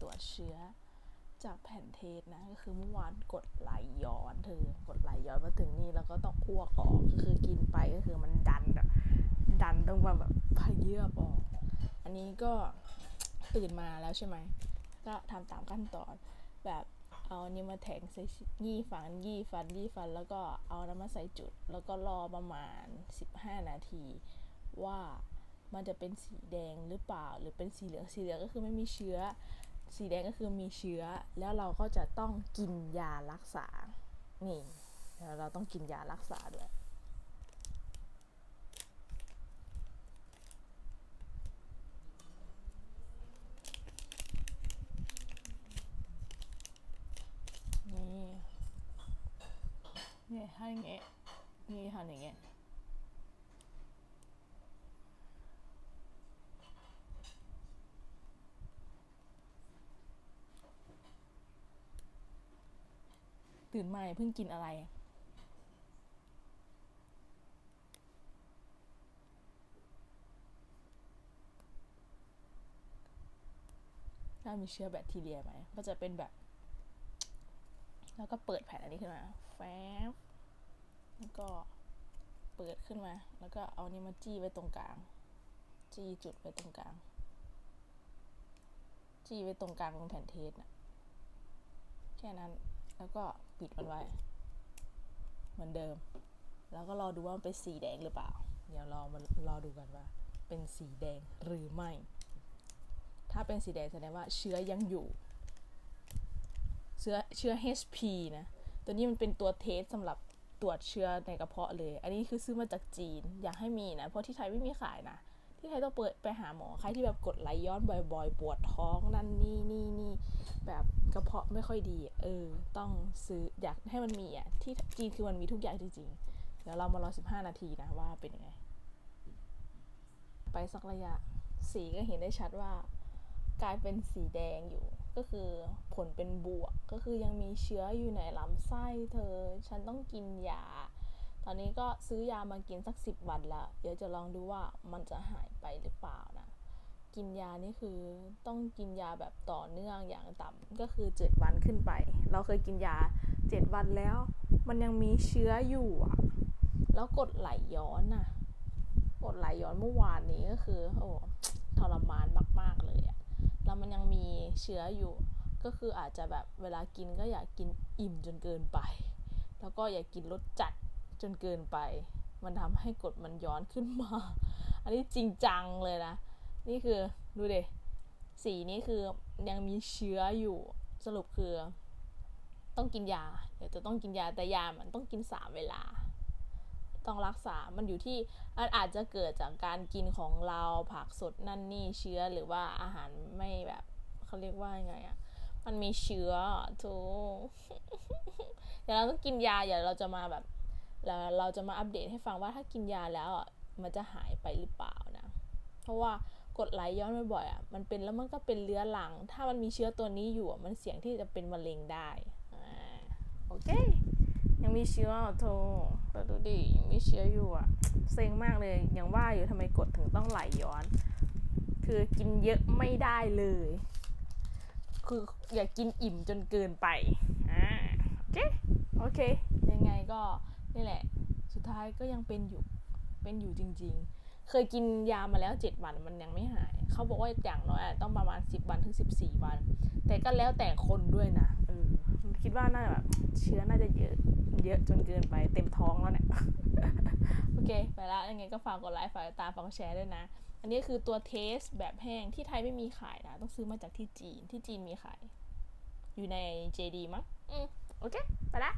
ตรวจเชื้อ จากแผ่นเทสนะก็คือเมื่อวานกดไหลย้อนเธอกดไหลย้อนมาถึงนี่แล้วก็ต้องอ้วกออกก็คือกินไปก็คือมันดันแบบดันต้องมาแบบพเยือบออก อันนี้ก็ตื่นมาแล้วใช่ไหมก็ทำตามขั้นตอนแบบเอานนี้มาแทงใส่ยี่ฟันยี่ฟันยี่ฟัน แล้วก็เอาน้ำมาใส่จุด แล้วก็รอประมาณ 15 นาที ว่ามันจะเป็นสีแดงหรือเปล่า หรือเป็นสีเหลืองสีเหลืองก็คือไม่มีเชื้อ สีแดงก็คือมีเชื้อ แล้วเราก็จะต้องกินยารักษา นี่แล้วเราต้องกินยารักษาด้วยนี่นี่ให้อย่างเงี้ยนี่ทำอย่างเงี้ย ตื่นมาเพิ่งกินอะไร ถ้ามีเชื้อแบคทีเรียไหมก็จะเป็นแบบ แล้วก็เปิดแผ่นอันนี้ขึ้นมา แฟบแล้วก็เปิดขึ้นมา แล้วก็เอานี้มาจี้ไว้ตรงกลาง จี้จุดไว้ตรงกลาง จี้ไว้ตรงกลางตรงแผ่นเทสนะแค่นั้น แล้วก็ ปิดมันไว้ เหมือนเดิม แล้วก็รอดูว่ามันเป็นสีแดงหรือเปล่า เดี๋ยวรอมันรอดูกันว่า เป็นสีแดงหรือไม่ ถ้าเป็นสีแดงแสดงว่าเชื้อยังอยู่ เชื้อเชื้อ HP นะ ตัวนี้มันเป็นตัวเทสสำหรับตรวจเชื้อในกระเพาะเลย อันนี้คือซื้อมาจากจีน อยากให้มีนะ เพราะที่ไทยไม่มีขายนะ ที่ไทยต้องเปิดไปหาหมอ ใครที่แบบกดไหลย้อนบ่อยๆ ปวดท้องนั่นนี่ กระเพาะไม่ค่อยดี เออ ต้องซื้ออยากให้มันมีอะ ที่จีนคือมันมีทุกอย่างจริงๆ เดี๋ยวเรามารอ 15 นาทีนะว่าเป็นยังไง ไปสักระยะ สีก็เห็นได้ชัดว่า กลายเป็นสีแดงอยู่ ก็คือผลเป็นบวก ก็คือยังมีเชื้ออยู่ในลำไส้เธอ ฉันต้องกินยา ตอนนี้ก็ซื้อยามากินสักสิบวันละ เดี๋ยวจะลองดูว่ามันจะหายไปหรือเปล่านะ กินยานี่คือต้องกินยาแบบต่อเนื่องอย่างต่ำก็คือเจ็ดวันขึ้นไป เราเคยกินยาเจ็ดวันแล้ว มันยังมีเชื้ออยู่อะแล้วกดไหลย้อนน่ะกดไหลย้อนเมื่อวานนี้ก็คือโอ้ทรมานมาก ๆเลยอะแล้วมันยังมีเชื้ออยู่ ก็คืออาจจะแบบเวลากินก็อยากกินอิ่มจนเกินไป แล้วก็อย่ากกินรสจัดจนเกินไป มันทำให้กดมันย้อนขึ้นมา อันนี้จริงจังเลยนะ นี่คือดูเดสีนี้คือยังมีเชื้ออยู่สรุปคือ ต้องกินยา เดี๋ยวจะต้องกินยาแต่ยามันต้องกินสามเวลา ต้องรักษา มันอยู่ที่อาจจะเกิดจากการกินของเราผักสดนั่นนี่เชื้อหรือว่าอาหารไม่แบบเขาเรียกว่ายังไงอะมันมีเชื้อทูเดี๋ยวเราต้องกินยาเดี๋ยวเราจะมาแบบแล้วเราจะมาอัปเดตให้ฟังว่าถ้ากินยาแล้วอะมันจะหายไปหรือเปล่านะ เพราะว่า กดไหลย้อนบ่อยๆอะมันเป็นแล้วมันก็เป็นเรื้อรัง ถ้ามันมีเชื้อตัวนี้อยู่มันเสี่ยงที่จะเป็นมะเร็งได้อ่าโอเค ยังมีเชื้อโทแต่ดูดิยังมีเชื้ออยู่อะเซ็งมากเลยยังว่าอยู่ทำไมกดถึงต้องไหลย้อน คือกินเยอะไม่ได้เลย คืออย่ากกินอิ่มจนเกินไปอ่าโอเคโอเค ยังไงก็นี่แหละ สุดท้ายก็ยังเป็นอยู่เป็นอยู่จริง ๆ เคยกินยามาแล้วเจ็ดวันมันยังไม่หาย เขาบอกว่าอย่างน้อยต้องประมาณสิบวันถึงสิบสี่วัน แต่ก็แล้วแต่คนด้วยนะเออคิดว่าน่าแบบเชื้อน่าจะเยอะเยอะจนเกินไปเต็มท้องแล้วเนี่ย โอเค ไปแล้วยังไงก็ฝากกดไลค์ฝากติดตามฝากแชร์ด้วยนะ อันนี้คือตัวเทสแบบแห้งที่ไทยไม่มีขายนะ ต้องซื้อมาจากที่จีนที่จีนมีขาย อยู่ใน JD มั้งอืมโอเค ไปละ